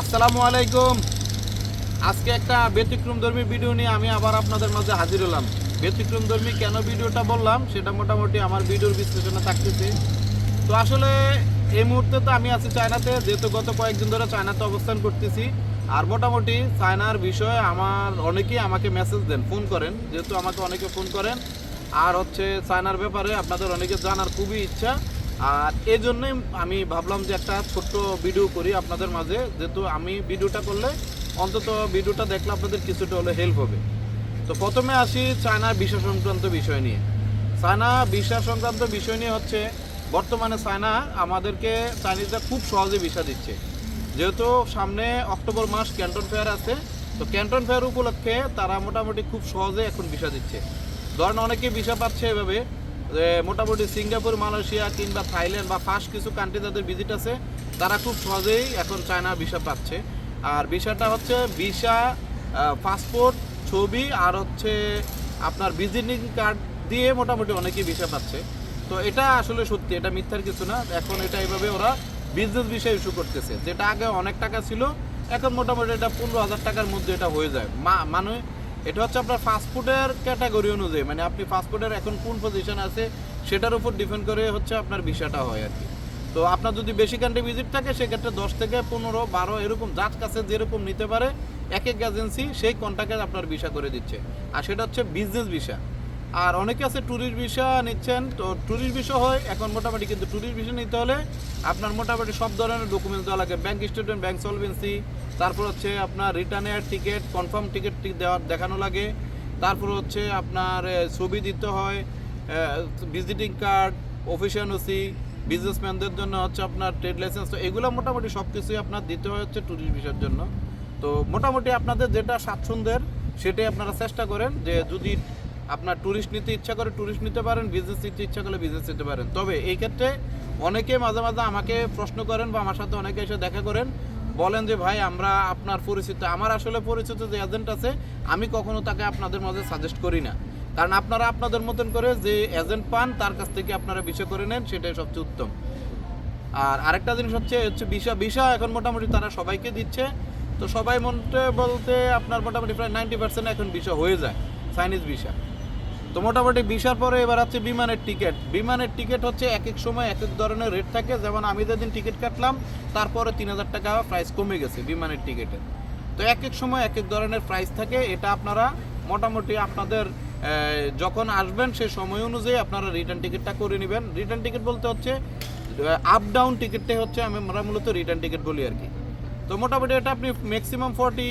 আসসালামু আলাইকুম। আজকে একটা ব্যতিক্রমধর্মী ভিডিও নিয়ে আমি আবার আপনাদের মাঝে হাজির হলাম। ব্যতিক্রমধর্মী কেন ভিডিওটা বললাম, সেটা মোটামুটি আমার ভিডিওর বিশ্লেষণে থাকতেছে। তো আসলে এই মুহূর্তে তো আমি আছি চায়নাতে, যেহেতু গত কয়েকদিন ধরে চায়নাতে অবস্থান করতেছি। আর মোটামুটি চায়নার বিষয়ে আমার অনেকেই আমাকে মেসেজ দেন ফোন করেন। যেহেতু আমাকে অনেকে ফোন করেন। আর হচ্ছে চায়নার ব্যাপারে আপনাদের অনেকে জানার খুবই ইচ্ছা। আর এই জন্যই আমি ভাবলাম যে একটা ছোট্ট ভিডিও করি আপনাদের মাঝে। যেহেতু আমি ভিডিওটা করলে অন্তত ভিডিওটা দেখলে আপনাদের কিছুটা হলে হেল্প হবে। তো প্রথমে আসি চায়নার বিষয় সংক্রান্ত বিষয় নিয়ে। চায়না ভিসা সংক্রান্ত বিষয় নিয়ে হচ্ছে, বর্তমানে চায়না আমাদেরকে চাইনিজরা খুব সহজে ভিসা দিচ্ছে। যেহেতু সামনে অক্টোবর মাস ক্যান্টন ফেয়ার আছে, তো ক্যান্টন ফেয়ার উপলক্ষে তারা মোটামুটি খুব সহজে এখন ভিসা দিচ্ছে। ধরেন অনেকে ভিসা পাচ্ছে এভাবে যে মোটামুটি সিঙ্গাপুর, মালয়েশিয়া কিংবা থাইল্যান্ড বা ফার্স্ট কিছু কান্ট্রি যাদের ভিজিট আছে, তারা খুব সহজেই এখন চায়না ভিসা পাচ্ছে। আর ভিসাটা হচ্ছে ভিসা পাসপোর্ট ছবি আর হচ্ছে আপনার ভিজিটিং কার্ড দিয়ে মোটামুটি অনেকেই ভিসা পাচ্ছে। তো এটা আসলে সত্যি, এটা মিথ্যার কিছু না। এখন এটা এইভাবে ওরা বিজনেস বিষয় ইস্যু করতেছে। যেটা আগে অনেক টাকা ছিল, এখন মোটামুটি এটা পনেরো হাজার টাকার মধ্যে এটা হয়ে যায়। মা মানে এটা হচ্ছে আপনার ফাস্টফুডের ক্যাটাগরি অনুযায়ী। মানে আপনি ফাস্টফুডের এখন কোন পজিশন আছে, সেটার উপর ডিপেন্ড করে হচ্ছে আপনার বিষয়টা হয় আর কি। তো আপনার যদি বেশি কান্ট্রি ভিজিট থাকে, সেক্ষেত্রে দশ থেকে পনেরো, বারো এরকম যার কাছে যেরকম নিতে পারে, এক এক এজেন্সি সেই কন্ট্যাক্টে আপনার ভিসা করে দিচ্ছে। আর সেটা হচ্ছে বিজনেস ভিসা আর অনেকে আছে ট্যুরিস্ট ভিসা নিচ্ছেন, তো ট্যুরিস্ট ভিসা হয়, এখন মোটামুটি কিন্তু ট্যুরিস্ট ভিসা নিতে হলে আপনার মোটামুটি সব ধরনের ডকুমেন্টস দেওয়া লাগে। ব্যাংক স্টেটমেন্ট ব্যাংক সলভেন্সি তারপর হচ্ছে আপনার রিটার্নের টিকিট কনফার্ম টিকিট দেওয়া দেখানো লাগে। তারপর হচ্ছে আপনার ছবি দিতে হয় ভিজিটিং কার্ড অফিসিয়াল ওসি বিজনেসম্যানদের জন্য হচ্ছে আপনার ট্রেড লাইসেন্স তো এগুলো মোটামুটি সব কিছুই আপনার দিতে হয় হচ্ছে ট্যুরিস্ট ভিসার জন্য। তো মোটামুটি আপনাদের যেটা স্বাচ্ছন্দ্যের, সেটাই আপনারা চেষ্টা করেন যে যদি আপনার ট্যুরিস্ট নিতে ইচ্ছা করে ট্যুরিস্ট নিতে পারেন বিজনেস নিতে ইচ্ছা করলে বিজনেস নিতে পারেন। তবে এই ক্ষেত্রে অনেকে মাঝে মাঝে আমাকে প্রশ্ন করেন বা আমার সাথে অনেকে এসে দেখা করেন, বলেন যে, ভাই, আমরা আপনার পরিচিত, আমার আসলে পরিচিত যে এজেন্ট আছে, আমি কখনো তাকে আপনাদের মাঝে সাজেস্ট করি না। কারণ আপনারা আপনাদের মতন করে যে এজেন্ট পান, তার কাছ থেকে আপনারা বিষয় করে নেন, সেটাই সবচেয়ে উত্তম। আর আরেকটা জিনিস হচ্ছে হচ্ছে ভিসা ভিসা এখন মোটামুটি তারা সবাইকে দিচ্ছে। তো সবাই মনতে বলতে আপনার মোটামুটি প্রায় নাইনটি পার্সেন্ট এখন ভিসা হয়ে যায় চাইনিজ ভিসা। তো মোটামুটি বিশার পরে এবার হচ্ছে বিমানের টিকিট। বিমানের টিকিট হচ্ছে এক এক সময় এক এক ধরনের রেট থাকে। যেমন আমি যেদিন টিকিট কাটলাম, তারপরে তিন হাজার টাকা প্রাইস কমে গেছে বিমানের টিকিটের তো এক এক সময় এক এক ধরনের প্রাইস থাকে। এটা আপনারা মোটামুটি আপনাদের যখন আসবেন সেই সময় অনুযায়ী আপনারা রিটার্ন টিকিটটা করে নেবেন। রিটার্ন টিকিট বলতে হচ্ছে আপ ডাউন টিকিটটাই হচ্ছে আমি আমরা মূলত রিটার্ন টিকিট বলি আর কি। তো মোটামুটি এটা আপনি ম্যাক্সিমাম ফর্টি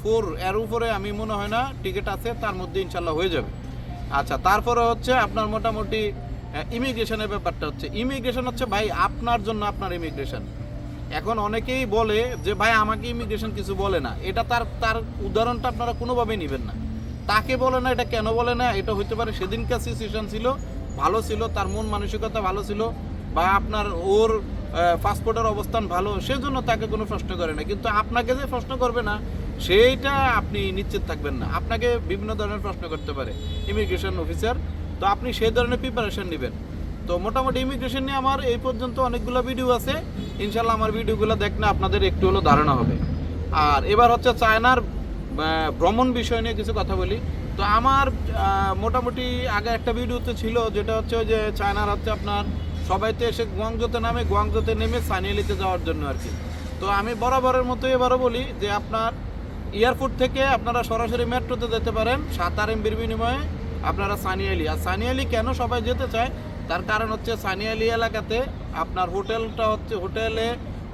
ফোর এর উপরে আমি মনে হয় না টিকিট আছে, তার মধ্যে ইনশাল্লাহ হয়ে যাবে। আচ্ছা তারপরে হচ্ছে আপনার মোটামুটি ইমিগ্রেশনের ব্যাপারটা হচ্ছে, ইমিগ্রেশন হচ্ছে ভাই আপনার জন্য আপনার ইমিগ্রেশন। এখন অনেকেই বলে যে, ভাই, আমাকে ইমিগ্রেশন কিছু বলে না। এটা তার তার উদাহরণটা আপনারা কোনোভাবেই নেবেন না। তাকে বলে না, এটা কেন বলে না, এটা হতে পারে সেদিনকার সিচুয়েশন ছিল, ভালো ছিল, তার মন মানসিকতা ভালো ছিল, বা আপনার ওর পাসপোর্টের অবস্থান ভালো, সেজন্য তাকে কোনো প্রশ্ন করে না। কিন্তু আপনাকে যে প্রশ্ন করবে না সেইটা আপনি নিশ্চিত থাকবেন না। আপনাকে বিভিন্ন ধরনের প্রশ্ন করতে পারে ইমিগ্রেশন অফিসার তো আপনি সেই ধরনের প্রিপারেশন নেবেন। তো মোটামুটি ইমিগ্রেশন নিয়ে আমার এই পর্যন্ত অনেকগুলো ভিডিও আছে। ইনশাল্লাহ আমার ভিডিওগুলো দেখলে আপনাদের একটু হলো ধারণা হবে। আর এবার হচ্ছে চায়নার ভ্রমণ বিষয় নিয়ে কিছু কথা বলি। তো আমার মোটামুটি আগে একটা ভিডিওতে ছিল, যেটা হচ্ছে যে চায়নার হচ্ছে আপনার সবাইতে এসে গুয়াংজোতে নামে, গুয়াংজোতে নেমে সানিয়ালিতে যাওয়ার জন্য আর কি। তো আমি বরাবরের মতো এবারও বলি যে আপনার এয়ারপোর্ট থেকে আপনারা সরাসরি মেট্রোতে যেতে পারেন সাত আর এমবির বিনিময়ে আপনারা সানিয়ালি আর সানিয়ালি কেন সবাই যেতে চায়? তার কারণ হচ্ছে সানিয়ালি এলাকাতে আপনার হোটেলটা হচ্ছে, হোটেলে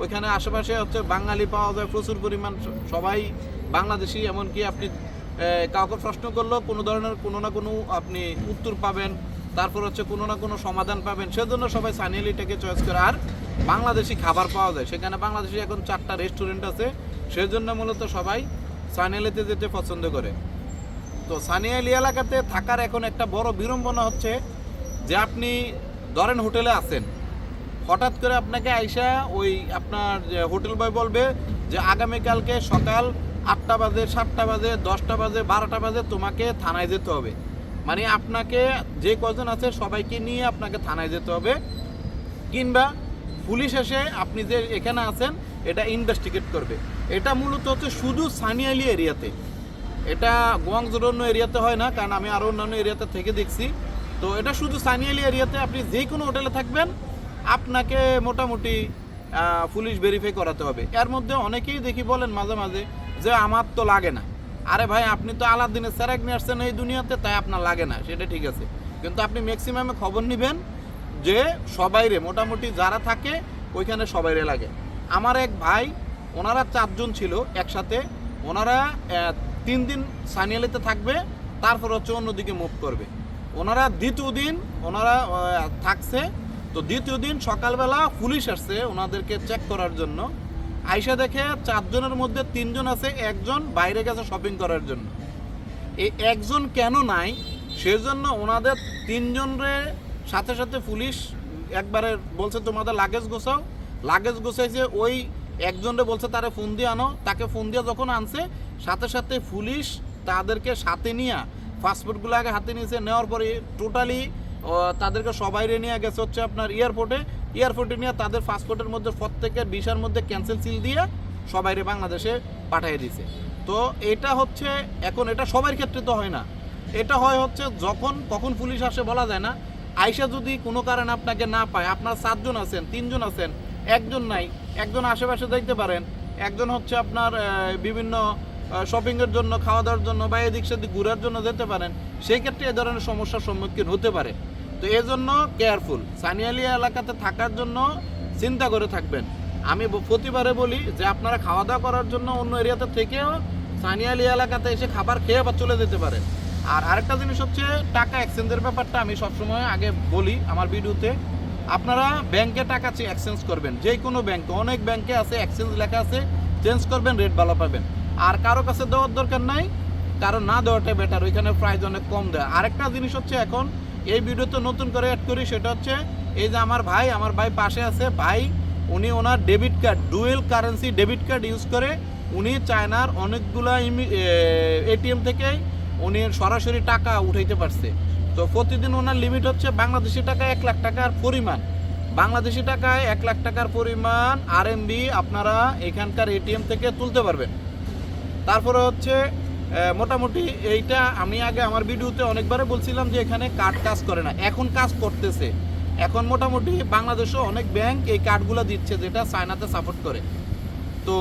ওইখানে আশেপাশে হচ্ছে বাঙালি পাওয়া যায়, প্রচুর পরিমাণ সবাই বাংলাদেশি। এমনকি আপনি কাউকে প্রশ্ন করলেও কোনো ধরনের কোনো না কোনো আপনি উত্তর পাবেন, তারপর হচ্ছে কোনো না কোনো সমাধান পাবেন। সেজন্য সবাই সানিয়ালিটাকে চয়েস করে। আর বাংলাদেশি খাবার পাওয়া যায়। সেখানে বাংলাদেশি এখন চারটা রেস্টুরেন্ট আছে। সেজন্য মূলত সবাই সানিয়ালিতে যেতে পছন্দ করে। তো সানিয়ালি এলাকাতে থাকার এখন একটা বড় বিড়ম্বনা হচ্ছে যে আপনি ধরেন হোটেলে আছেন। হঠাৎ করে আপনাকে আইসা ওই আপনার হোটেল বয় বলবে যে আগামীকালকে সকাল আটটা বাজে, সাতটা বাজে, দশটা বাজে, বারোটা বাজে তোমাকে থানায় যেতে হবে। মানে আপনাকে যে কজন আছে সবাইকে নিয়ে আপনাকে থানায় যেতে হবে। কিংবা পুলিশ এসে আপনি যে এখানে আছেন এটা ইনভেস্টিগেট করবে। এটা মূলত হচ্ছে শুধু সানিয়ালি এরিয়াতে। এটা গোয়াংজোর অন্য এরিয়াতে হয় না, কারণ আমি আরও অন্যান্য এরিয়াতে থেকে দেখছি। তো এটা শুধু সানিয়ালি এরিয়াতে, আপনি যে কোনো হোটেলে থাকবেন, আপনাকে মোটামুটি পুলিশ ভেরিফাই করাতে হবে। এর মধ্যে অনেকেই দেখি বলেন মাঝে মাঝে যে, আমার তো লাগে না। আরে ভাই, আপনি তো আলাদিনের স্যারাক নিয়ে আসছেন এই দুনিয়াতে, তাই আপনার লাগে না, সেটা ঠিক আছে। কিন্তু আপনি ম্যাক্সিমামে খবর নেবেন যে, সবাইরে, মোটামুটি যারা থাকে, ওইখানে সবাইরে লাগে। আমার এক ভাই, ওনারা চারজন ছিল একসাথে। ওনারা তিন দিন সানিয়ালিতে থাকবে, তারপর হচ্ছে অন্যদিকে মুভ করবে। ওনারা দ্বিতীয় দিন, ওনারা থাকছে। তো দ্বিতীয় দিন সকালবেলা পুলিশ আসছে ওনাদেরকে চেক করার জন্য। আইসা দেখে চারজনের মধ্যে তিনজন আছে, একজন বাইরে গেছে শপিং করার জন্য। এই একজন কেন নাই, সেজন্য ওনাদের তিনজনের সাথে সাথে পুলিশ একবারে বলছে, তোমাদের লাগেজ গোছাও। লাগেজ গোছাইছে, ওই একজনরে বলছে, তারে ফোন দিয়ে আনো। তাকে ফোন দিয়ে যখন আনছে, সাথে সাথে পুলিশ তাদেরকে সাথে নিয়ে পাসপোর্টগুলো আগে হাতে নিয়েছে। নেওয়ার পরে টোটালি তাদেরকে সবাইরে নিয়ে গেছে হচ্ছে আপনার এয়ারপোর্টে। এয়ারপোর্টে নিয়ে তাদের পাসপোর্টের মধ্যে, প্রত্যেকের ভিসার মধ্যে ক্যান্সেল সিল দিয়ে সবাইরে বাংলাদেশে পাঠিয়ে দিছে তো এটা হচ্ছে, এখন এটা সবার ক্ষেত্রে তো হয় না। এটা হয় হচ্ছে, যখন, কখন পুলিশ আসে বলা যায় না। আইসা যদি কোনো কারণে আপনাকে না পায়, আপনার সাতজন আছেন, তিনজন আছেন একজন নাই, একজন আশেপাশে দেখতে পারেন। একজন হচ্ছে আপনার বিভিন্ন শপিংয়ের জন্য খাওয়া দাওয়ার জন্য বা এদিক সেদিক ঘোরার জন্য যেতে পারেন, সেই ক্ষেত্রে এ ধরনের সমস্যার সম্মুখীন হতে পারে। তো এই জন্য কেয়ারফুল সানিয়ালিয়া এলাকাতে থাকার জন্য চিন্তা করে থাকবেন। আমি প্রতিবারে বলি যে আপনারা খাওয়া দাওয়া করার জন্য অন্য এরিয়াতে থেকেও সানিয়ালি এলাকাতে এসে খাবার খেয়ে বা চলে যেতে পারেন। আর আরেকটা জিনিস হচ্ছে টাকা এক্সচেঞ্জের ব্যাপারটা আমি সবসময় আগে বলি আমার ভিডিওতে আপনারা ব্যাংকে টাকা এক্সচেঞ্জ করবেন যে কোনো ব্যাংকে অনেক ব্যাংকে আছে এক্সচেঞ্জ লেখা আছে চেঞ্জ করবেন রেট ভালো পাবেন আর কারও কাছে দেওয়ার দরকার নাই কারণ না দেওয়াটাই বেটার ওইখানে প্রাইস অনেক কম দেয় আরেকটা জিনিস হচ্ছে এখন এই ভিডিওতে নতুন করে অ্যাড করি সেটা হচ্ছে এই যে আমার ভাই আমার ভাই পাশে আছে ভাই উনি ওনার debit card dual currency debit card use করে উনি চায়নার অনেকগুলা এটিএম থেকে উনি সরাসরি টাকা উঠাইতে পারছে তো প্রতিদিন ওনার লিমিট হচ্ছে বাংলাদেশি টাকা এক লাখ টাকার পরিমাণ। বাংলাদেশি টাকায় এক লাখ টাকার পরিমাণ আরএমবি আপনারা এখানকার এটিএম থেকে তুলতে পারবেন। তারপরে হচ্ছে মোটামুটি এইটা আমি আগে আমার ভিডিওতে অনেকবারে বলছিলাম যে এখানে কার্ড কাজ করে না। এখন কাজ করতেছে। এখন মোটামুটি বাংলাদেশও অনেক ব্যাংক এই কার্ডগুলো দিচ্ছে যেটা চায়নাতে সাপোর্ট করে। তো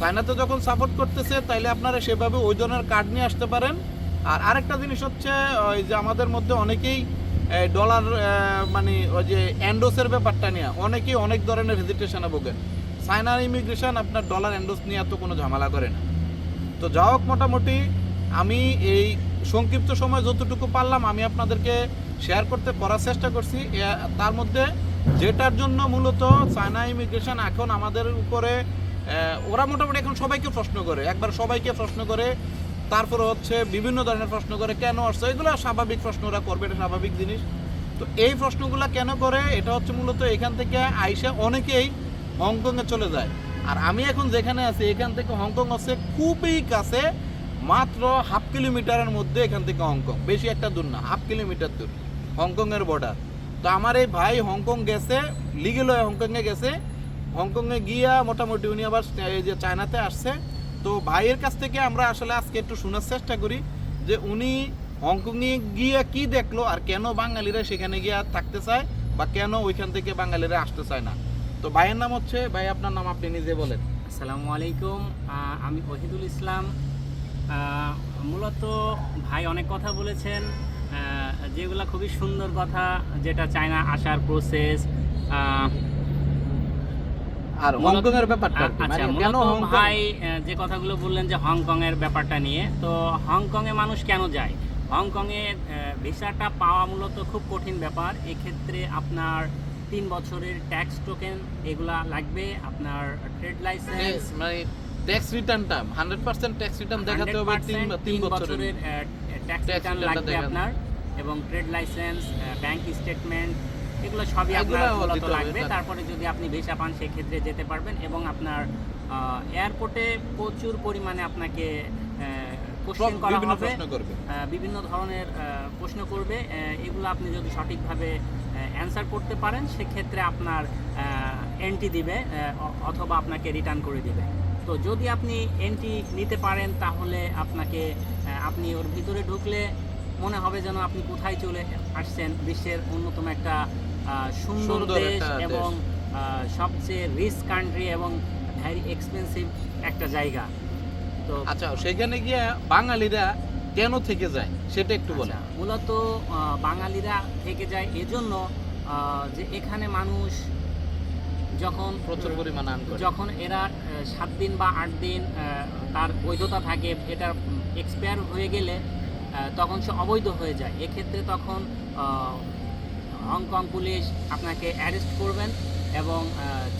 চায়নাতে যখন সাপোর্ট করতেছে, তাইলে আপনারা সেভাবে ওই ধরনের কার্ড নিয়ে আসতে পারেন। আর আরেকটা জিনিস হচ্ছে, ওই যে আমাদের মধ্যে অনেকেই ডলার মানে ওই যে অ্যান্ডোসের ব্যাপারটা নিয়ে অনেকেই অনেক ধরনের হেজিটেশনে ভোগেন। চায়নার ইমিগ্রেশন আপনার ডলার অ্যান্ডোস নিয়ে এত কোনো ঝামেলা করে না। তো যা হোক মোটামুটি, আমি এই সংক্ষিপ্ত সময় যতটুকু পারলাম, আমি আপনাদেরকে শেয়ার করতে করার চেষ্টা করছি। তার মধ্যে যেটার জন্য মূলত চায়না ইমিগ্রেশন এখন আমাদের উপরে ওরা মোটামুটি এখন সবাইকে প্রশ্ন করে। একবার সবাইকে প্রশ্ন করে তারপরে হচ্ছে বিভিন্ন ধরনের প্রশ্ন করে কেন আসছে? এগুলো স্বাভাবিক প্রশ্ন, ওরা করবে, এটা স্বাভাবিক জিনিস। তো এই প্রশ্নগুলো কেন করে? এটা হচ্ছে মূলত এখান থেকে আইসা অনেকেই হংকংয়ে চলে যায়। আর আমি এখন যেখানে আছি, এখান থেকে হংকং হচ্ছে খুবই কাছে, মাত্র হাফ কিলোমিটারের মধ্যে এখান থেকে হংকং। বেশি একটা দূর না, হাফ কিলোমিটার দূর, হংকংয়ের বর্ডার তো আমার এই ভাই হংকং গেছে লিগেল হয়ে হংকংয়ে গেছে। হংকংয়ে গিয়া মোটামুটি উনি আবার এই যে চায়নাতে আসছে। তো ভাইয়ের কাছ থেকে আমরা আসলে আজকে একটু শোনার চেষ্টা করি যে উনি হংকং হংকংয়ে গিয়ে কি দেখল আর কেন বাঙালিরা সেখানে গিয়ে আর থাকতে চায় বা কেন ওইখান থেকে বাঙালিরা আসতে চায় না। তো ভাইয়ের নাম হচ্ছে, ভাই আপনার নাম আপনি নিজে বলেন। আসসালামু আলাইকুম। আমি ওহিদুল ইসলাম। মূলত ভাই অনেক কথা বলেছেন। যেগুলো খুবই সুন্দর কথা, যেটা চায়না আসার প্রসেস আর হংকং এর ব্যাপারটা আচ্ছা মানে কেন ভাই যে কথাগুলো বললেন যে হংকং এর ব্যাপারটা নিয়ে তো হংকং এ মানুষ কেন যায়? হংকং এ ভিসাটা পাওয়া মূলত খুব কঠিন ব্যাপার। এক্ষেত্রে আপনার তিন বছরের ট্যাক্স টোকেন এগুলা লাগবে আপনার ট্রেড লাইসেন্স মানে ট্যাক্স রিটার্নটা 100% ট্যাক্স রিটার্ন দেখাতে হবে তিন বছরের ট্যাক্স রিটার্ন লাগবে আপনার। এবং ট্রেড লাইসেন্স ব্যাংক স্টেটমেন্ট এগুলো সবই আপনার লাগবে। তারপরে যদি আপনি ভিসা পান সেক্ষেত্রে যেতে পারবেন এবং আপনার এয়ারপোর্টে প্রচুর পরিমাণে আপনাকে কোশ্চেন করা বিভিন্ন হবে। বিভিন্ন ধরনের প্রশ্ন করবে। এগুলো আপনি যদি সঠিকভাবে অ্যান্সার করতে পারেন সেক্ষেত্রে আপনার এন্ট্রি দিবে অথবা আপনাকে রিটার্ন করে দিবে। তো যদি আপনি এন্ট্রি নিতে পারেন তাহলে আপনাকে আপনি ওর ভিতরে ঢুকলে মনে হবে যেন আপনি কোথায় চলে আসছেন বিশ্বের অন্যতম একটা সুন্দর দেশ এবং সবচেয়ে রিচ কান্ট্রি এবং ভ্যারি এক্সপেন্সিভ একটা জায়গা। তো আচ্ছা সেখানে গিয়ে বাঙালিরা কেন থেকে যায় সেটা একটু আচ্ছা, মূলত বাঙালিরা থেকে যায় এজন্য যে এখানে মানুষ যখন প্রচুর পরিমাণ করে। যখন এরা সাত দিন বা আট দিন তার বৈধতা থাকে এটা এক্সপায়ার হয়ে গেলে তখন সে অবৈধ হয়ে যায়। এক্ষেত্রে তখন হংকং পুলিশ আপনাকে অ্যারেস্ট করবেন এবং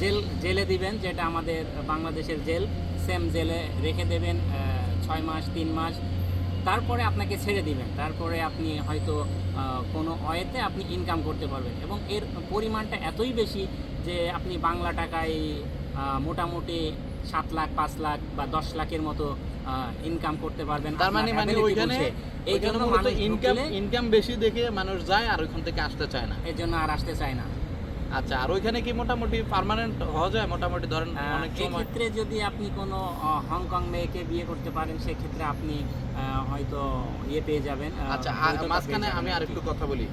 জেল, জেলে দিবেন, যেটা আমাদের বাংলাদেশের জেল। সেম জেলে রেখে দেবেন ছয় মাস, তিন মাস। তারপরে আপনাকে ছেড়ে দিবেন। তারপরে আপনি হয়তো কোনো অয়েতে আপনি ইনকাম করতে পারবেন। এবং এর পরিমাণটা এতই বেশি যে আপনি বাংলা টাকায় মোটামুটি সাত লাখ পাঁচ লাখ বা দশ লাখের মতো ইনকাম করতে পারবেন তার মানে মানে ওইখানে এই জন্য ইনকাম ইনকাম বেশি দেখে মানুষ যায় আর ওইখান থেকে আসতে চায় না। এর জন্য আর আসতে চায় না। আচ্ছা আর ওইখানে কি মোটামুটি পার্মানেন্ট হওয়া যায়? মোটামুটি ধরেন অনেক সময় এক্ষেত্রে যদি আপনি কোনো হংকং মেয়েকে বিয়ে করতে পারেন সেক্ষেত্রে আপনি হয়তো ইয়ে পেয়ে যাবেন। আচ্ছা আর মাঝখানে আমি আর। আরেকটু কথা বলি।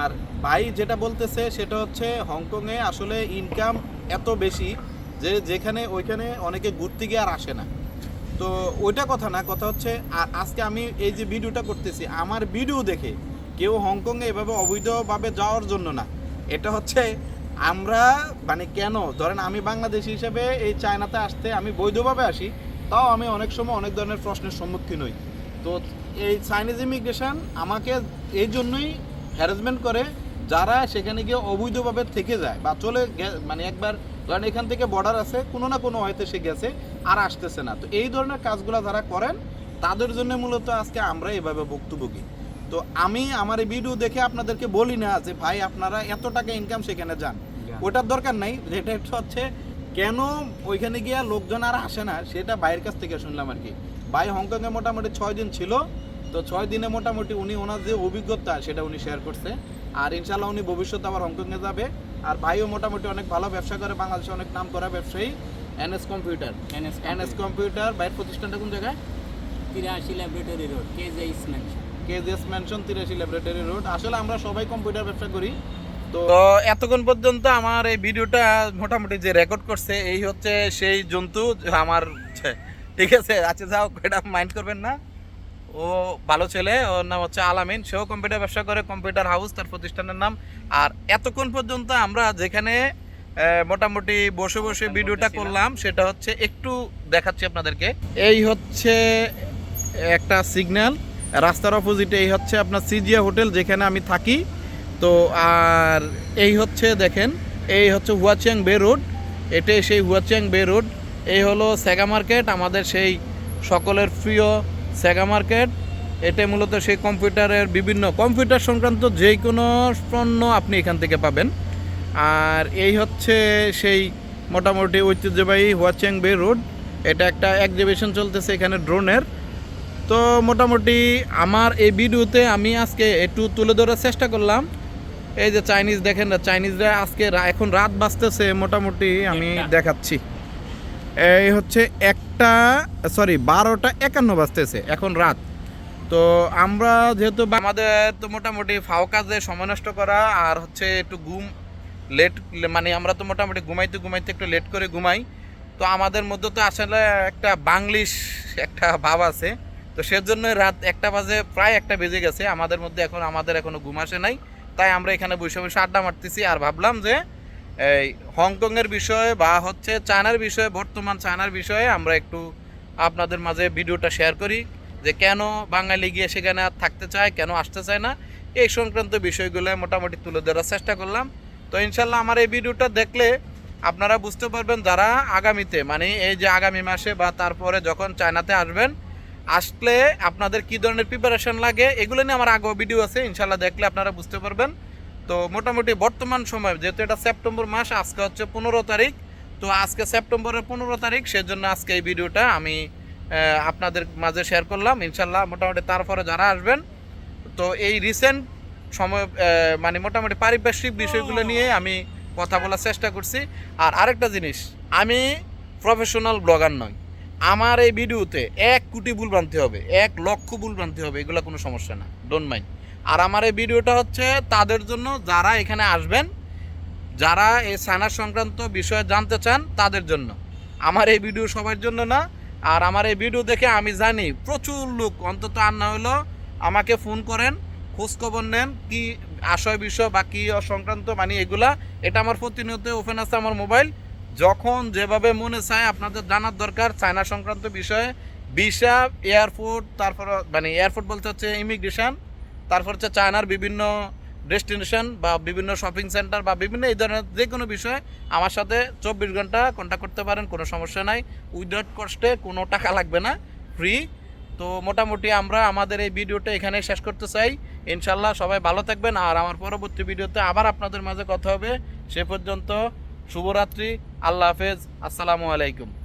আর ভাই যেটা বলতেছে সেটা হচ্ছে হংকংয়ে আসলে ইনকাম এত বেশি যে যেখানে ওইখানে অনেকে ঘুরতে গিয়ে আর আসে না। তো ওইটা কথা না, কথা হচ্ছে আজকে আমি এই যে ভিডিওটা করতেছি, আমার ভিডিও দেখে কেউ হংকংয়ে এভাবে অবৈধভাবে যাওয়ার জন্য না। এটা হচ্ছে আমরা মানে কেন? ধরেন আমি বাংলাদেশি হিসেবে এই চায়নাতে আসতে আমি বৈধভাবে আসি, তাও আমি অনেক সময় অনেক ধরনের প্রশ্নের সম্মুখীন হই। তো এই চাইনিজ ইমিগ্রেশন আমাকে এই জন্যই হ্যারাসমেন্ট করে যারা সেখানে গিয়ে অবৈধভাবে থেকে যায় বা চলে মানে একবার ধরেন এখান থেকে বর্ডার আছে কোনো না কোনো হয়তো সে গেছে আর আসতেছে না। তো এই ধরনের কাজগুলো যারা করেন তাদের জন্য মূলত আজকে আমরা এভাবে ভুক্তভোগী তো আমি আমার এই ভিডিও দেখে আপনাদেরকে বলি না যে ভাই আপনারা এত টাকা ইনকাম সেখানে যান। ওটার দরকার নাই। যেটা একটু হচ্ছে কেন ওইখানে গিয়া লোকজন আর আসে না সেটা বাইরের কাছ থেকে শুনলাম আর কি। ভাই হংকংয়ে মোটামুটি ছয় দিন ছিল তো ছয় দিনে মোটামুটি উনি ওনার যে অভিজ্ঞতা সেটা উনি শেয়ার করছে। আর ইনশাল্লাহ উনি ভবিষ্যতে আবার হংকংয়ে যাবে। আর ভাইও মোটামুটি অনেক ভালো ব্যবসা করে বাংলাদেশে অনেক নাম করা ব্যবসায়ী। NS computer. NS NS computer. বাইরের প্রতিষ্ঠানটা কোন জায়গায়? তিরাশি ল্যাবরেটরি রোড কে জে ইসমেন্ট কেজিএস ম্যানশন তিরাশি ল্যাবরেটরি রোড। আসলে আমরা সবাই কম্পিউটার ব্যবসা করি তো এতক্ষণ পর্যন্ত আমার এই ভিডিওটা মোটামুটি যে রেকর্ড করছে এই হচ্ছে সেই জন্তু আমার ঠিক আছে? আচ্ছা যাও এটা মাইন্ড করবেন না। ও ভালো ছেলে ওর নাম হচ্ছে আলামিন। সেও কম্পিউটার ব্যবসা করে কম্পিউটার হাউস তার প্রতিষ্ঠানের নাম। আর এতক্ষণ পর্যন্ত আমরা যেখানে মোটামুটি বসে বসে ভিডিওটা করলাম সেটা হচ্ছে একটু দেখাচ্ছি আপনাদেরকে। এই হচ্ছে একটা সিগন্যাল রাস্তার অপোজিটে এই হচ্ছে আপনার সিজিয়া হোটেল যেখানে আমি থাকি। তো আর এই হচ্ছে দেখেন এই হচ্ছে হুয়াচিয়াং বে রোড। এটাই সেই হুয়াচিয়াং বে রোড। এই হলো স্যাগা মার্কেট আমাদের সেই সকলের প্রিয় স্যাগা মার্কেট এটা মূলত সেই কম্পিউটারের বিভিন্ন কম্পিউটার সংক্রান্ত যে কোনো পণ্য আপনি এখান থেকে পাবেন। আর এই হচ্ছে সেই মোটামুটি ঐতিহ্যবাহী হুয়াচিয়াং বে রোড এটা একটা এক্সিবিশন চলতেছে এখানে ড্রোনের তো মোটামুটি আমার এই ভিডিওতে আমি আজকে একটু তুলে ধরার চেষ্টা করলাম। এই যে চাইনিজ দেখেন না চাইনিজরা আজকে এখন রাত বাজতেছে মোটামুটি আমি দেখাচ্ছি। এই হচ্ছে একটা সরি বারোটা একান্ন বাজতেছে, এখন রাত। তো আমরা যেহেতু আমাদের তো মোটামুটি ফাও কাজে সময় নষ্ট করা, আর হচ্ছে একটু ঘুম লেট মানে আমরা তো মোটামুটি ঘুমাইতে ঘুমাইতে একটু লেট করে ঘুমাই। তো আমাদের মধ্যে তো আসলে একটা বাংলিশ একটা ভাব আছে। তো সেজন্য রাত একটা বাজে, প্রায় একটা বেজে গেছে। আমাদের মধ্যে এখন, আমাদের এখনও ঘুম আসে নাই। তাই আমরা এখানে বসে বসে আড্ডা মারতেছি, আর ভাবলাম যে এই হংকংয়ের বিষয়ে বা হচ্ছে চায়নার বিষয়ে, বর্তমান চায়নার বিষয়ে আমরা একটু আপনাদের মাঝে ভিডিওটা শেয়ার করি যে কেন বাঙালি গিয়ে সেখানে আর থাকতে চায়, কেন আসতে চায় না। এই সংক্রান্ত বিষয়গুলো মোটামুটি তুলে ধরার চেষ্টা করলাম। তো ইনশাল্লাহ আমার এই ভিডিওটা দেখলে আপনারা বুঝতে পারবেন যারা আগামীতে মানে এই যে আগামী মাসে বা তারপরে যখন চায়নাতে আসবেন, আসলে আপনাদের কি ধরনের প্রিপারেশন লাগে, এগুলো নিয়ে আমার আগেও ভিডিও আছে ইনশাল্লাহ দেখলে আপনারা বুঝতে পারবেন। তো মোটামুটি বর্তমান সময়, যেহেতু এটা সেপ্টেম্বর মাস, আজকে হচ্ছে পনেরো তারিখ। তো আজকে সেপ্টেম্বরের পনেরো তারিখ, সেজন্য আজকে এই ভিডিওটা আমি আপনাদের মাঝে শেয়ার করলাম। ইনশাল্লাহ মোটামুটি তারপরে যারা আসবেন, তো এই রিসেন্ট সময় মানে মোটামুটি পারিপার্শ্বিক বিষয়গুলো নিয়ে আমি কথা বলার চেষ্টা করছি। আর আরেকটা জিনিস, আমি প্রফেশনাল ব্লগার নই। আমার এই ভিডিওতে এক কোটি ভুল বানতে হবে, এক লক্ষ ভুল বানতে হবে, এগুলো কোনো সমস্যা না। ডোন্ট মাইন্ড আর আমার এই ভিডিওটা হচ্ছে তাদের জন্য যারা এখানে আসবেন, যারা এই সানার সংক্রান্ত বিষয়ে জানতে চান, তাদের জন্য। আমার এই ভিডিও সবার জন্য না, আর আমার এই ভিডিও দেখে আমি জানি প্রচুর লোক, অন্তত আর না হলো আমাকে ফোন করেন, খোঁজখবর নেন কি আশয় বিষয় বা কি সংক্রান্ত মানে এগুলা। এটা আমার প্রতিনিয়ত ওপেন আছে আমার মোবাইল। যখন যেভাবে মনে চায় আপনাদের জানার দরকার চায়না সংক্রান্ত বিষয়ে, ভিসা, এয়ারপোর্ট, তারপর মানে এয়ারপোর্ট বলতে হচ্ছে ইমিগ্রেশন তারপর হচ্ছে চায়নার বিভিন্ন ডেস্টিনেশন বা বিভিন্ন শপিং সেন্টার বা বিভিন্ন এই ধরনের যে কোনো বিষয়ে আমার সাথে চব্বিশ ঘণ্টা কন্ট্যাক্ট করতে পারেন, কোনো সমস্যা নাই। উইদাউট কস্টে কোনো টাকা লাগবে না ফ্রি তো মোটামুটি আমরা আমাদের এই ভিডিওটা এখানে শেষ করতে চাই। ইনশাল্লাহ সবাই ভালো থাকবেন আর আমার পরবর্তী ভিডিওতে আবার আপনাদের মাঝে কথা হবে। সে পর্যন্ত শুভরাত্রি, আল্লাহ হাফেজ, আসসালামু আলাইকুম।